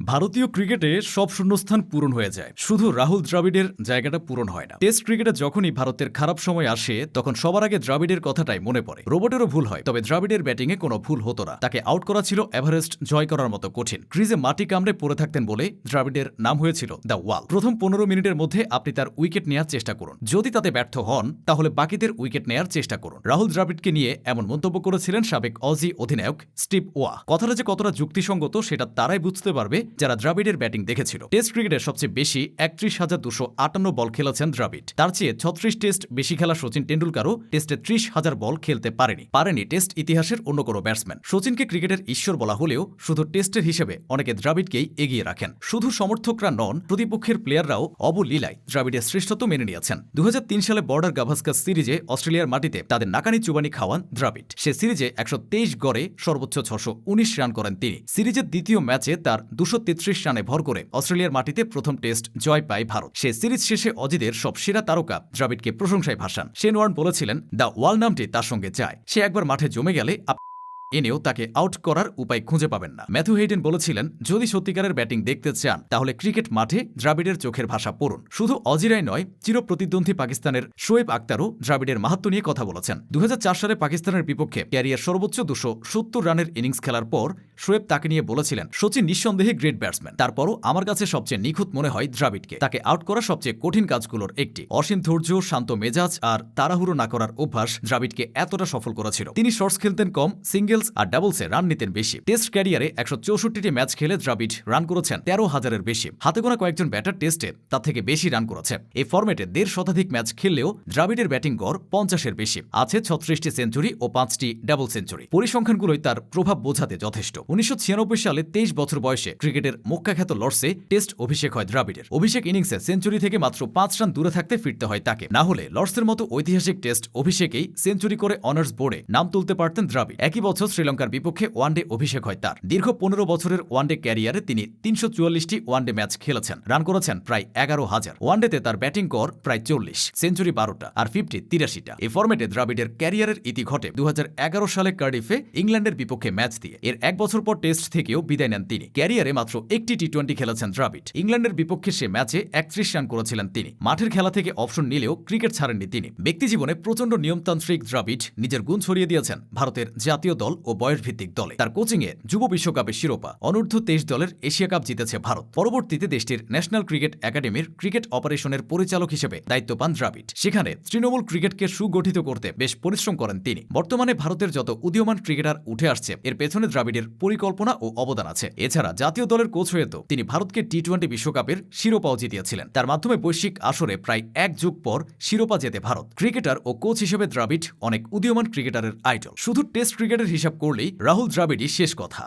ভারতীয় ক্রিকেটে সব শূন্যস্থান পূরণ হয়ে যায়। শুধু রাহুল দ্রাবিড়ের জায়গাটা পূরণ হয় না। টেস্ট ক্রিকেটে যখনই ভারতের খারাপ সময় আসে, তখন সবার আগে দ্রাবিড়ের কথাটাই মনে পড়ে। রোবটেরও ভুল হয়, তবে দ্রাবিড়ের ব্যাটিংয়ে কোনো ভুল হতো না। তাকে আউট করা ছিল এভারেস্ট জয় করার মতো কঠিন। ক্রিজে মাটি কামড়ে পড়ে থাকতেন বলে দ্রাবিড়ের নাম হয়েছিল দ্য ওয়াল। প্রথম পনেরো মিনিটের মধ্যে আপনি তার উইকেট নেওয়ার চেষ্টা করুন। যদি তাতে ব্যর্থ হন, তাহলে বাকিদের উইকেট নেয়ার চেষ্টা করুন। রাহুল দ্রাবিড়কে নিয়ে এমন মন্তব্য করেছিলেন সাবেক অজি অধিনায়ক স্টিভ ওয়া। কথাটা যে কতটা যুক্তিসঙ্গত, সেটা তারাই বুঝতে পারবে যারা দ্রাবিড়ের ব্যাটিং দেখেছিল। টেস্ট ক্রিকেটের সবচেয়ে বেশি একত্রিশ হাজার দুশো আটান্ন বল খেলেছেন দ্রাবিড়। তার চেয়ে ছত্রিশ টেস্ট বেশি খেলা সচিন টেন্ডুলকারও টেস্টে ত্রিশ হাজার বল খেলতে পারেনি। পারেনি টেস্ট ইতিহাসের অন্য কোনো ব্যাটসম্যান। সচিনকে ক্রিকেটের ঈশ্বর বলা হলেও শুধু টেস্টের হিসেবে অনেকে দ্রাবিড়কেই এগিয়ে রাখেন। শুধু সমর্থকরা নন, প্রতিপক্ষের প্লেয়াররাও অবলীলায় দ্রাবিড়ের শ্রেষ্ঠত্ব মেনে নিয়েছেন। দু হাজার তিন সালে বর্ডার গাভাস্কার সিরিজে অস্ট্রেলিয়ার মাটিতে তাদের নাকানি চুবানি খাওয়ান দ্রাবিড়। সে সিরিজে একশো তেইশ গড়ে সর্বোচ্চ ছশো রান করেন তিনি। সিরিজের দ্বিতীয় ম্যাচে তার দুশো রানে ভর করে অস্ট্রেলিয়ার মাটিতে প্রথম টেস্ট জয় পায় ভারত। সে সিরিজ শেষে অজিদের সব সেরা তারকা দ্রাবিড়কে প্রশংসায় ভাসান। শেন ওয়ার্ন বলেছিলেন, দ্য ওয়াল নামটি তার সঙ্গে যায়। সে একবার মাঠে জমে গেলে এনেও তাকে আউট করার উপায় খুঁজে পাবেন না। ম্যাথু হেইডেন বলেছিলেন, যদি সত্যিকারের ব্যাটিং দেখতে চান, তাহলে ক্রিকেট মাঠে দ্রাবিড়ের চোখের ভাষা পড়ুন। শুধু অজিরাই নয়, চিরপ্রতিদ্বন্দ্বী পাকিস্তানের শোয়েব আক্তারও দ্রাবিড়ের মাহাত্ম নিয়ে কথা বলেছেন। দু সালে পাকিস্তানের বিপক্ষে ক্যারিয়ার সর্বোচ্চ দুশো সত্তর রানের ইনিংস খেলার পর শোয়েব তাকে নিয়ে বলেছিলেন, সচিন নিঃসন্দেহে গ্রেট ব্যাটসম্যান। তারপরও আমার কাছে সবচেয়ে নিখুঁত মনে হয় দ্রাবিড়কে। তাকে আউট করা সবচেয়ে কঠিন কাজগুলোর একটি। অসীম ধৈর্য, শান্ত মেজাজ আর তাড়াহুড়ো না করার অভ্যাস দ্রাবিড়কে এতটা সফল করেছিল। তিনি শর্টস খেলতেন কম সিঙ্গেলস আর ডাবলসে রান নিতেন বেশি। টেস্ট ক্যারিয়ারে একশো চৌষট্টিটি ম্যাচ খেলে দ্রাবিড় রান করেছেন তেরো হাজারের বেশি। হাতে গোনা কয়েকজন ব্যাটার টেস্টে তার থেকে বেশি রান করেছে এই ফরম্যাটে দেড় শতাধিক ম্যাচ খেললেও দ্রাবিড়ের ব্যাটিং গড় পঞ্চাশের বেশি। আছে ছত্রিশটি সেঞ্চুরি ও পাঁচটি ডাবল সেঞ্চুরি। পরিসংখ্যানগুলোই তার প্রভাব বোঝাতে যথেষ্ট। উনিশশো ছিয়ানব্বই সালে তেইশ বছর বয়সে ক্রিকেটের মুখ্যাখ্যাত লর্ডসে টেস্ট অভিষেক হয় দ্রাবিড়ের। অভিষেক ইনিংসে সেঞ্চুরি থেকে মাত্র পাঁচ রান দূরে থাকতে ফিরতে হয় তাকে। না হলে লর্ডসের মতো ঐতিহাসিক টেস্ট অভিষেকেই সেঞ্চুরি করে অনার্স বোর্ডে নাম তুলতে পারতেন দ্রাবিড়। একই বছর শ্রীলঙ্কার বিপক্ষে ওয়ানডে অভিষেক হয় তার। দীর্ঘ পনেরো বছরের ওয়ানডে ক্যারিয়ারে তিনি তিনশো চুয়াল্লিশটি ওয়ানডে ম্যাচ খেলেছেন। রান করেছেন প্রায় এগারো হাজার। ওয়ানডেতে তার ব্যাটিং কর প্রায় চল্লিশ। সেঞ্চুরি বারোটা আর ফিফটি তিরাশিটা। এই ফর্মেটে দ্রাবিড়ের ক্যারিয়ারের ইতি ঘটে দু হাজার এগারো সালে কার্ডিফে ইংল্যান্ডের বিপক্ষে ম্যাচ দিয়ে। এর এক বছর পর টেস্ট থেকেও বিদায় নেন তিনি। ক্যারিয়ারে মাত্র একটি টি টোয়েন্টি খেলেছেন দ্রাবিড়। ইংল্যান্ডের বিপক্ষে সে ম্যাচে একত্রিশ রান করেছিলেন তিনি। মাঠের খেলা থেকে অপশন নিলেও ক্রিকেট ছাড়েননি তিনি। ব্যক্তিজীবনে প্রচণ্ড নিয়মতান্ত্রিক দ্রাবিড় নিজের গুণ ছড়িয়ে দিয়েছেন ভারতের জাতীয় দল ও বয়সভিত্তিক দলে। তার কোচিংয়ে যুব বিশ্বকাপের শিরোপা, অনূর্ধ্ব তেইশ দলের এশিয়া কাপ জিতেছে ভারত। পরবর্তীতে দেশটির ন্যাশনাল ক্রিকেট একাডেমির ক্রিকেট অপারেশনের পরিচালক হিসেবে দায়িত্ব পান দ্রাবিড়। সেখানে তৃণমূল ক্রিকেটকে সুগঠিত করতে বেশ পরিশ্রম করেন তিনি। বর্তমানে ভারতের যত উদীয়মান ক্রিকেটার উঠে আসছে, এর পেছনে দ্রাবিড়ের পরিকল্পনা ও অবদান আছে। এছাড়া জাতীয় দলের কোচ হয়ে তো তিনি ভারতকে টি টোয়েন্টি বিশ্বকাপের শিরোপাও জিতিয়েছিলেন। তার মাধ্যমে বৈশ্বিক আসরে প্রায় এক যুগ পর শিরোপা জেতে ভারত। ক্রিকেটার ও কোচ হিসেবে দ্রাবিড় অনেক উদীয়মান ক্রিকেটারের আইডল। শুধু টেস্ট ক্রিকেটের হিসাব করলেই রাহুল দ্রাবিড়ই শেষ কথা।